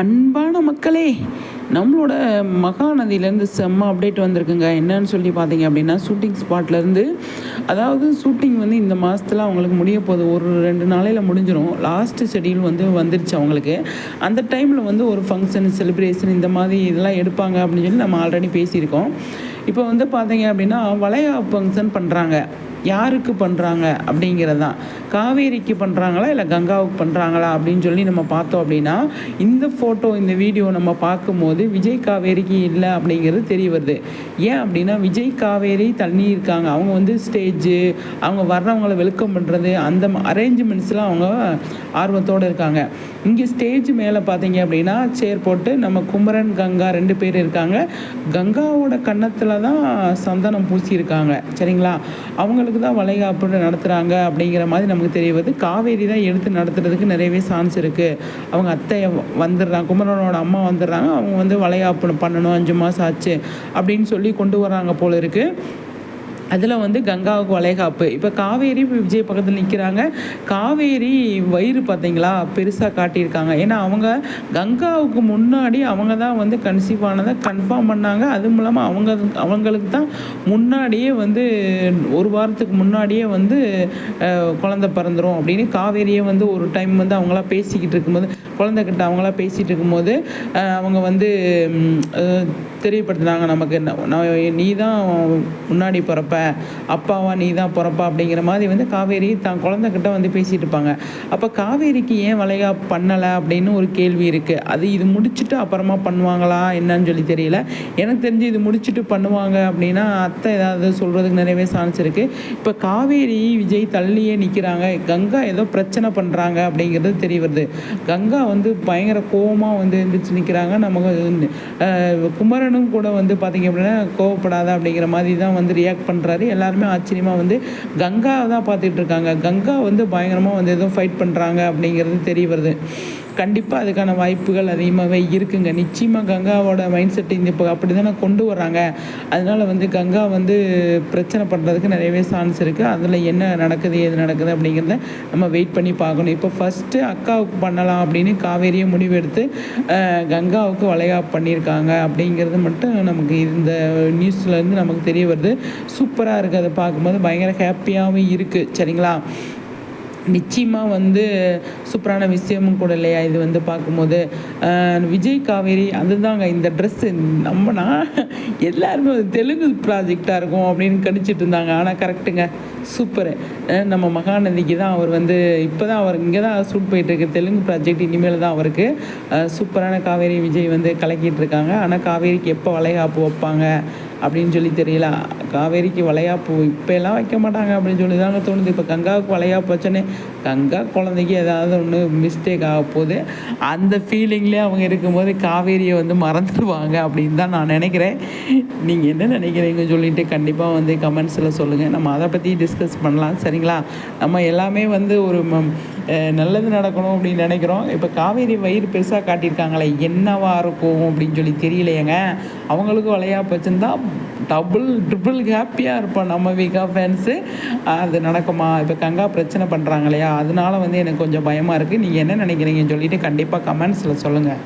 அன்பான மக்களே நம்மளோட மகாநதியிலேருந்து செம்ம அப்டேட் வந்திருக்குங்க. என்னன்னு சொல்லி பார்த்தீங்க அப்படின்னா ஷூட்டிங் ஸ்பாட்லேருந்து அதாவது ஷூட்டிங் வந்து இந்த மாதத்தில் அவங்களுக்கு முடிய போகுது. ஒரு ரெண்டு நாளையில் முடிஞ்சிடும் லாஸ்ட்டு ஷெடியூல் வந்து வந்துருச்சு அவங்களுக்கு. அந்த டைமில் வந்து ஒரு ஃபங்க்ஷன் செலிப்ரேஷன் இந்த மாதிரி இதெல்லாம் எடுப்பாங்க அப்படின்னு சொல்லி நம்ம ஆல்ரெடி பேசியிருக்கோம். இப்போ வந்து பார்த்தீங்க அப்படின்னா வளையா ஃபங்க்ஷன் பண்ணுறாங்க யாருக்கு பண்ணுறாங்க அப்படிங்கிறது? தான் காவேரிக்கு பண்ணுறாங்களா இல்லை கங்காவுக்கு பண்ணுறாங்களா அப்படின்னு சொல்லி நம்ம பார்த்தோம் அப்படின்னா இந்த ஃபோட்டோ இந்த வீடியோ நம்ம பார்க்கும்போது விஜய் காவேரிக்கு இல்லை அப்படிங்கிறது தெரிய வருது. ஏன் அப்படின்னா விஜய் காவேரி தண்ணி இருக்காங்க. அவங்க வந்து ஸ்டேஜு அவங்க வர்றவங்களை வெல்கம் பண்ணுறது அந்த அரேஞ்ச்மெண்ட்ஸ்லாம் அவங்க ஆர்வத்தோடு இருக்காங்க. இங்கே ஸ்டேஜ் மேலே பார்த்தீங்க அப்படின்னா சேர் போட்டு நம்ம குமரன் கங்கா ரெண்டு பேர் இருக்காங்க. கங்காவோட கன்னத்தில் தான் சந்தனம் பூசியிருக்காங்க. சரிங்களா? அவங்களுக்கு தான் வளைகாப்பு நடத்துகிறாங்க அப்படிங்கிற மாதிரி நமக்கு தெரிய வருது. காவேரி தான் எடுத்து நடத்துறதுக்கு நிறையவே சான்ஸ் இருக்குது அவங்க அத்தை வந்துடுறாங்க குமரனோட அம்மா வந்துடுறாங்க அவங்க வந்து வளைகாப்பு பண்ணணும் அஞ்சு மாதம் ஆச்சு அப்படின்னு சொல்லி கொண்டு வராங்க போல இருக்குது அதில் வந்து கங்காவுக்கு வளைகாப்பு. இப்போ காவேரி விஜய் பக்கத்தில் நிற்கிறாங்க காவேரி வயிறு பார்த்தீங்களா பெருசாக காட்டியிருக்காங்க. ஏன்னா அவங்க கங்காவுக்கு முன்னாடி அவங்க தான் வந்து கன்சீவ் ஆனதை கன்ஃபார்ம் பண்ணாங்க. அதுவும் இல்லாமல் அவங்க அவங்களுக்கு தான் முன்னாடியே வந்து ஒரு வாரத்துக்கு முன்னாடியே வந்து குழந்த பிறந்துடும் அப்படின்னு காவேரியே வந்து ஒரு டைம் வந்து அவங்களாம் பேசிக்கிட்டு இருக்கும்போது குழந்தைகிட்ட அவங்களாம் பேசிகிட்டு இருக்கும்போது அவங்க வந்து தெரியப்படுத்துனாங்க நமக்கு நான் நீ தான் முன்னாடி பிறப்ப அப்பாவா நீ தான் பிறப்பா? அப்படிங்கிற மாதிரி வந்து காவேரி தான் குழந்தைகிட்ட வந்து பேசிகிட்டு இருப்பாங்க. அப்போ காவேரிக்கு ஏன் வளையா பண்ணலை அப்படின்னு ஒரு கேள்வி இருக்குது அது இது முடிச்சுட்டு அப்புறமா பண்ணுவாங்களா என்னன்னு சொல்லி தெரியல. எனக்கு தெரிஞ்சு இது முடிச்சுட்டு பண்ணுவாங்க அப்படின்னா அத்தை ஏதாவது சொல்கிறதுக்கு நிறையவே சான்ஸ் இருக்குது இப்போ காவேரி விஜய் தள்ளியே நிற்கிறாங்க கங்கா ஏதோ பிரச்சனை பண்ணுறாங்க அப்படிங்கிறது தெரிய வருது கங்கா வந்து பயங்கர கோபமாக வந்து எழுந்திரிச்சு நிற்கிறாங்க நமக்கு குமரன் கர்ணனும் கூட வந்து பார்த்திங்க அப்படின்னா கோவப்படாத அப்படிங்கிற மாதிரி தான் வந்து ரியாக்ட் பண்ணுறாரு எல்லாருமே ஆச்சரியமாக வந்து கங்கா தான் பார்த்துட்டு இருக்காங்க. கங்கா வந்து பயங்கரமாக வந்து எதுவும் ஃபைட் பண்ணுறாங்க அப்படிங்கிறது தெரிய வருது. கண்டிப்பாக அதுக்கான வாய்ப்புகள் அதிகமாகவே இருக்குங்க. நிச்சயமாக கங்காவோட மைண்ட் செட் இந்த இப்போ அப்படி தானே கொண்டு வராங்க அதனால் வந்து கங்கா வந்து பிரச்சனை பண்ணுறதுக்கு நிறையவே சான்ஸ் இருக்குது அதில் என்ன நடக்குது எது நடக்குது அப்படிங்கிறத நம்ம வெயிட் பண்ணி பார்க்கணும். இப்போ ஃபஸ்ட்டு அக்காவுக்கு பண்ணலாம் அப்படின்னு காவேரியை முடிவெடுத்து கங்காவுக்கு வளையா பண்ணியிருக்காங்க அப்படிங்கிறது மட்டும் நமக்கு இந்த நியூஸ்லேருந்து நமக்கு தெரிய வருது. சூப்பராக இருக்குது அதை பார்க்கும்போது பயங்கர ஹாப்பியாகவும் இருக்குது சரிங்களா? நிச்சயமாக வந்து சூப்பரான விஷயமும் கூட இல்லையா? இது வந்து பார்க்கும்போது விஜய் காவேரி அதுதாங்க இந்த ட்ரெஸ்ஸு நம்மனா எல்லாருமே தெலுங்கு ப்ராஜெக்டாக இருக்கும் அப்படின்னு கணிச்சிட்டு இருந்தாங்க. ஆனால் கரெக்டுங்க சூப்பரு நம்ம மகாநதிக்கு தான் அவர் வந்து இப்போ தான் அவர் இங்கே தான் ஷூட் போயிட்டுருக்கு. தெலுங்கு ப்ராஜெக்ட் இனிமேல் தான் அவருக்கு. சூப்பரான காவேரி விஜய் வந்து கலக்கிட்டு இருக்காங்க. ஆனால் காவேரிக்கு எப்போ வளைகாப்பு வைப்பாங்க? அப்படின்னு சொல்லி தெரியல. காவேரிக்கு வளையாப்பு இப்போ வைக்க மாட்டாங்க அப்படின்னு சொல்லி தாங்க தோணுது. இப்போ கங்காவுக்கு வளையாப்பு வச்சோன்னே கங்கா குழந்தைக்கு ஏதாவது ஒன்று மிஸ்டேக் ஆக போகுது. அந்த ஃபீலிங்லேயே அவங்க இருக்கும்போது காவேரியை வந்து மறந்துடுவாங்க அப்படின்னு தான் நான் நினைக்கிறேன். நீங்கள் என்ன நினைக்கிறீங்க சொல்லிட்டு கண்டிப்பாக வந்து கமெண்ட்ஸில் சொல்லுங்கள் நம்ம அதை பற்றி டிஸ்கஸ் பண்ணலாம். சரிங்களா? நம்ம எல்லாமே வந்து ஒரு நல்லது நடக்கணும் அப்படின்னு நினைக்கிறோம். இப்போ காவேரி வயிறு பெருசாக காட்டியிருக்காங்களே என்னவா இருக்கும் அப்படின்னு சொல்லி தெரியலையேங்க. அவங்களுக்கும் வளையா வச்சுருந்தா டபுள் ட்ரிபிள் ஹாப்பியாக இருப்போம் நம்ம வீக்கா ஃபேன்ஸு அது நடக்குமா? இப்போ கங்கா பிரச்சனை பண்ணுறாங்க இல்லையா? அதனால வந்து எனக்கு கொஞ்சம் பயமாக இருக்குது நீங்கள் என்ன நினைக்கிறீங்கன்னு சொல்லிட்டு கண்டிப்பாக கமெண்ட்ஸில் சொல்லுங்கள்